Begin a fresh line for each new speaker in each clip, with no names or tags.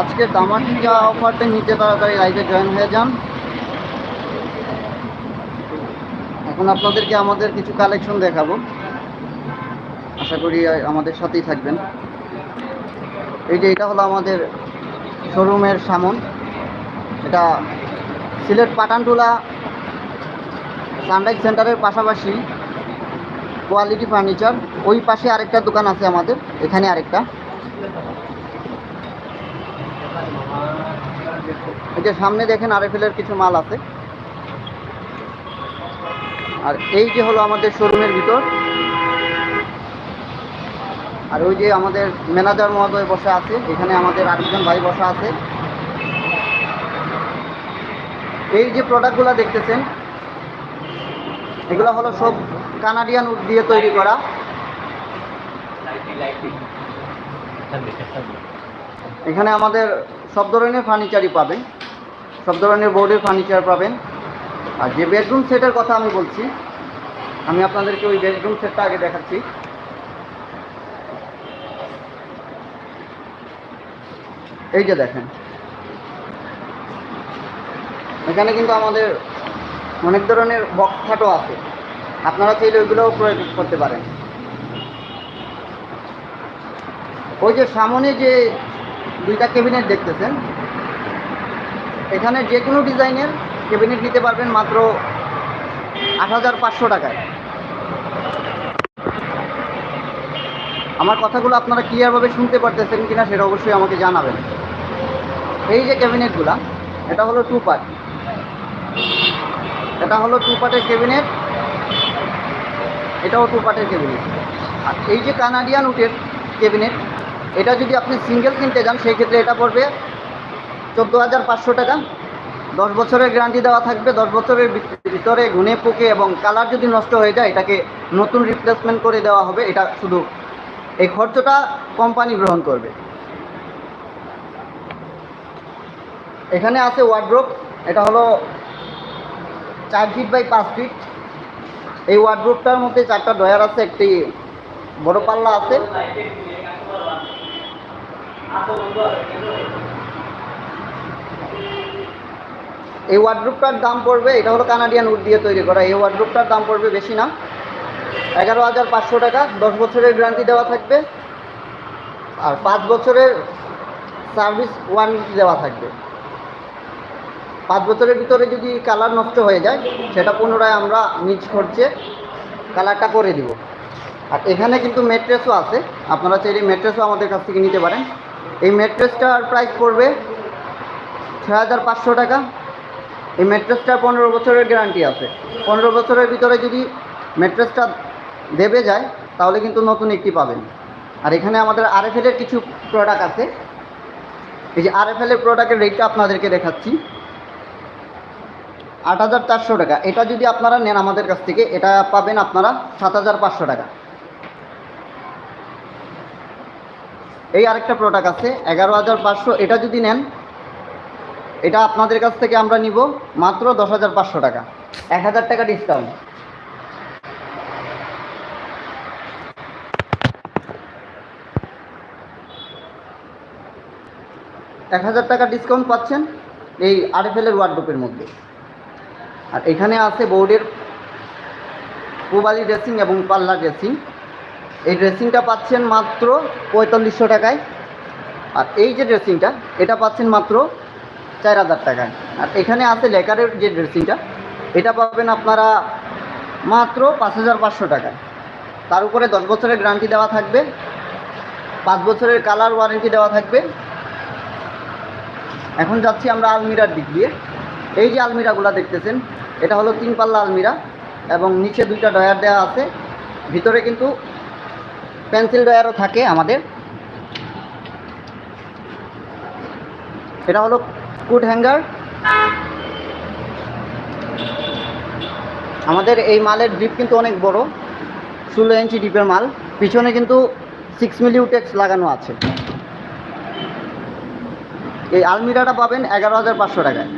আজকে তামাকা অফারটা নিচে তাড়াতাড়ি লাইভে জয়েন হয়ে যান। এখন আপনাদেরকে আমাদের কিছু কালেকশন দেখাবো। আশা করি আমাদের সাথেই থাকবেন। এই যে এটা হলো আমাদের শোরুমের সামন। এটা সিলেট পাটানটুলা সানরাইজ সেন্টারের পাশাপাশি কোয়ালিটি ফার্নিচার ওই পাশে আরেকটা দোকান আছে আমাদের, এখানে আরেকটা। এই যে সামনে দেখেন আরএফএলের কিছু মাল আছে। আর এই যে হলো আমাদের শোরুমের ভিতর। আর ওই যে আমাদের ম্যানেজার মহোদয় বসে আছে, এখানে আমাদের আরেকজন ভাই বসা আছে। এই যে প্রোডাক্টগুলো দেখতেছেন, এগুলো হলো সব কানাডিয়ান উড দিয়ে তৈরি করা। এখানে আমাদের সব ধরনের ফার্নিচারই পাবেন। সব ধরনের বোর্ডের ফার্নিচার পাবেন। আর যে বেডরুম সেটের কথা আমি বলছি, আমি আপনাদেরকে ওই বেডরুম সেটটা আগে দেখাচ্ছি। এই যে দেখেন। এখানে কিন্তু আমাদের অনেক ধরনের বক্স খাটও আছে। আপনারা চাইলে ওইগুলোও প্রয়োগ করতে পারেন। ওই যে সামনে যে দুইটা ক্যাবিনেট দেখতেছেন। এখানে যে কোনো ডিজাইনের ক্যাবিনেট নিতে পারবেন মাত্র আট হাজার পাঁচশো টাকায়। আমার কথাগুলো আপনারা ক্লিয়ারভাবে শুনতে পারতেছেন কিনা সেটা অবশ্যই আমাকে জানাবেন। এই যে ক্যাবিনেটগুলা এটা হলো টু পার্ট এটা হলো টু পার্টের ক্যাবিনেট এটাও টু পার্টের ক্যাবিনেট আর এই যে কানাডিয়ান উটের ক্যাবিনেট এটা যদি আপনি সিঙ্গেল কিনতে যান সেই ক্ষেত্রে এটা পড়বে চোদ্দ হাজার পাঁচশো টাকা। দশ বছরের গ্যারান্টি দেওয়া থাকবে, দশ বছরের ভিত- ভিতরে ঘুনে পোকে এবং কালার যদি নষ্ট হয়ে যায়, এটাকে নতুন রিপ্লেসমেন্ট করে দেওয়া হবে, এটা শুধু এই খরচটা কোম্পানি গ্রহণ করবে। এখানে আছে ওয়ার্ড্রোপ এটা হলো চার ফিট বাই পাঁচ ফিট এই ওয়ার্ড্রোপটার মধ্যে চারটা ডয়ার আছে, একটি বড় পাল্লা আছে। এই ওয়ার্ড্রোপটার দাম পড়বে, এটা হলো কানাডিয়ান উড দিয়ে তৈরি করা। এই ওয়ার্ড্রোপটার দাম পড়বে বেশি না। এগারো হাজার পাঁচশো টাকা, দশ বছরের গ্যারান্টি দেওয়া থাকবে। আর পাঁচ বছরের সার্ভিস ওয়ারেন্টি দেওয়া থাকবে। পাঁচ বছরের ভিতরে যদি কালার নষ্ট হয়ে যায়, সেটা পুনরায় আমরা নিজ খরচে কালারটা করে দিব। আর এখানে কিন্তু ম্যাট্রেসও আছে। আপনারা চাইলে ম্যাট্রেসও আমাদের কাছ থেকে নিতে পারেন। এই ম্যাট্রেসটার প্রাইস পড়বে ছয় হাজার পাঁচশো টাকা। এই ম্যাট্রেসটার পনেরো বছরের গ্যারান্টি আছে। পনেরো বছরের ভিতরে যদি ম্যাট্রেসটা দেবে যায়, তাহলে কিন্তু নতুন একটি পাবেন। আর এখানে আমাদের আর আরএফএলের কিছু প্রোডাক্ট আছে। এই যে আর আরএফএলের প্রোডাক্টের রেটটা আপনাদেরকে দেখাচ্ছি। আট হাজার চারশো টাকা। এটা যদি আপনারা নেন আমাদের কাছ থেকে, এটা পাবেন আপনারা সাত হাজার পাঁচশো টাকা। এই আরেকটা প্রোডাক্ট আছে, এগারো হাজার পাঁচশো। এটা যদি নেন, এটা আপনাদের কাছ থেকে আমরা নিব মাত্র দশ হাজার পাঁচশো টাকা। এক হাজার টাকা ডিসকাউন্ট এক হাজার টাকা ডিসকাউন্ট পাচ্ছেন এই আরএফএলের ওয়ার্ডরোপের মধ্যে। আর এখানে আছে বোর্ডের পুবালি ড্রেসিং এবং পাল্লা ড্রেসিং এই ড্রেসিংটা পাচ্ছেন মাত্র পঁয়তাল্লিশশো টাকায়। আর এই যে ড্রেসিংটা, এটা পাচ্ছেন মাত্র চার হাজার টাকায়। আর এখানে আছে লেকারের যে ড্রেসিংটা, এটা পাবেন আপনারা মাত্র পাঁচ হাজার পাঁচশো টাকায়। তার উপরে দশ বছরের গ্যারান্টি দেওয়া থাকবে, পাঁচ বছরের কালার ওয়ারেন্টি দেওয়া থাকবে। এখন যাচ্ছি আমরা আলমিরার দিক দিয়ে। এই যে আলমিরাগুলো দেখতেছেন, এটা হলো তিন পাল্লা আলমিরা এবং নিচে দুইটা ডয়ার দেওয়া আছে। ভিতরে কিন্তু পেন্সিল ডয়ারও থাকে আমাদের। এটা হলো কুড হ্যাঙ্গার। আমাদের এই মালের ডিপ কিন্তু অনেক বড়, ষোলো ইঞ্চি ডিপের মাল। পিছনে কিন্তু সিক্স মিলিউটেক্স লাগানো আছে। এই আলমিরাটা পাবেন এগারো হাজার পাঁচশো টাকায়।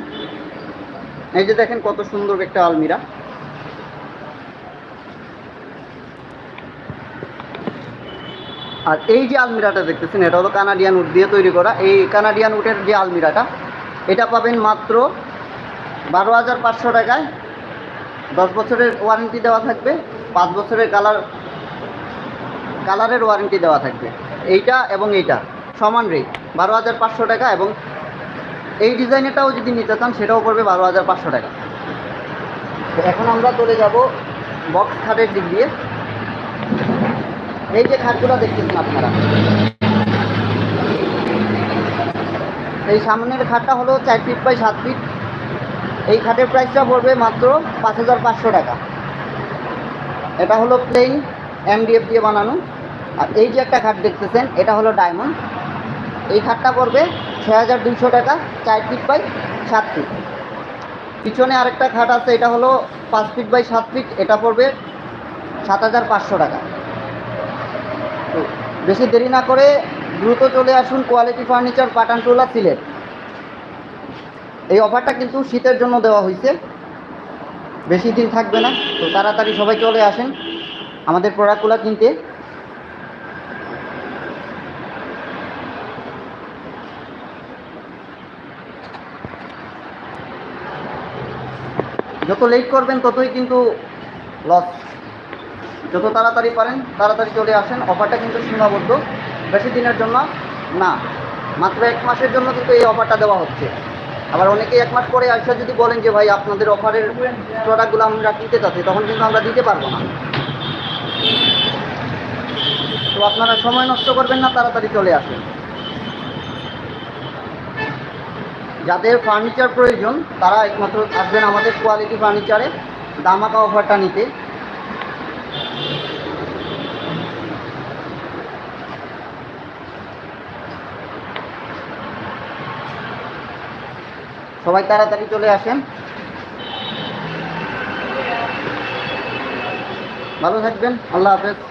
এই যে দেখেন কত সুন্দর একটা আলমিরা। আর এই যে আলমিরাটা দেখতেছেন, এটা হলো কানাডিয়ান উড দিয়ে তৈরি করা। এই কানাডিয়ান উডের যে আলমিরাটা, এটা পাবেন মাত্র বারো হাজার পাঁচশো টাকায়। দশ বছরের ওয়ারেন্টি দেওয়া থাকবে, পাঁচ বছরের কালার, কালারের ওয়ারেন্টি দেওয়া থাকবে। এইটা এবং এইটা, সমান রেট বারো হাজার পাঁচশো টাকা এবং এই ডিজাইনেরটাও যদি নিতে চান, সেটাও পড়বে বারো হাজার পাঁচশো টাকা। এখন আমরা চলে যাব বক্স খাটের দিক দিয়ে। এই যে খাটগুলো দেখতেছেন আপনারা। এই সামনের খাটটা হলো চার ফিট বাই সাত ফিট এই খাটের প্রাইসটা পড়বে মাত্র পাঁচ হাজার পাঁচশো টাকা। এটা হলো প্লেন এমডিএফ দিয়ে বানানো। আর এই যে একটা খাট দেখতেছেন, এটা হলো ডায়মন্ড এই খাটটা পড়বে ছয় হাজার দুইশো টাকা, চার ফিট বাই সাত ফিট পিছনে আরেকটা খাট আছে, এটা হলো পাঁচ ফিট বাই সাত ফিট এটা পড়বে সাত হাজার পাঁচশো টাকা। তো বেশি দেরি না করে দ্রুত চলে আসুন কোয়ালিটি ফার্নিচার পাটানটোলা সিলেট। এই অফারটা কিন্তু শীতের জন্য দেওয়া হয়েছে বেশি দিন থাকবে না, তো তাড়াতাড়ি সবাই চলে আসেন। আমাদের প্রোডাক্টগুলো কিনতে। যত লেট করবেন, ততই কিন্তু লস যত তাড়াতাড়ি পারেন, তাড়াতাড়ি চলে আসেন। অফারটা কিন্তু সীমাবদ্ধ। বেশি দিনের জন্য না। মাত্র এক মাসের জন্য কিন্তু এই অফারটা দেওয়া হচ্ছে। আবার অনেকেই এক মাস পরে আসলে যদি বলেন যে, ভাই, আপনাদের অফারের প্রোডাক্টগুলো আমরা কিনতে চাচ্ছি, তখন কিন্তু আমরা দিতে পারব না। তো আপনারা সময় নষ্ট করবেন না, তাড়াতাড়ি চলে আসেন। যাদের ফার্নিচার প্রয়োজন, তারা একমাত্র আসবেন আমাদের কোয়ালিটি ফার্নিচারে দামাকা অফারটা নিতে। সবাই তাড়াতাড়ি চলে আসেন। ভালো থাকবেন আল্লাহ হাফেজ।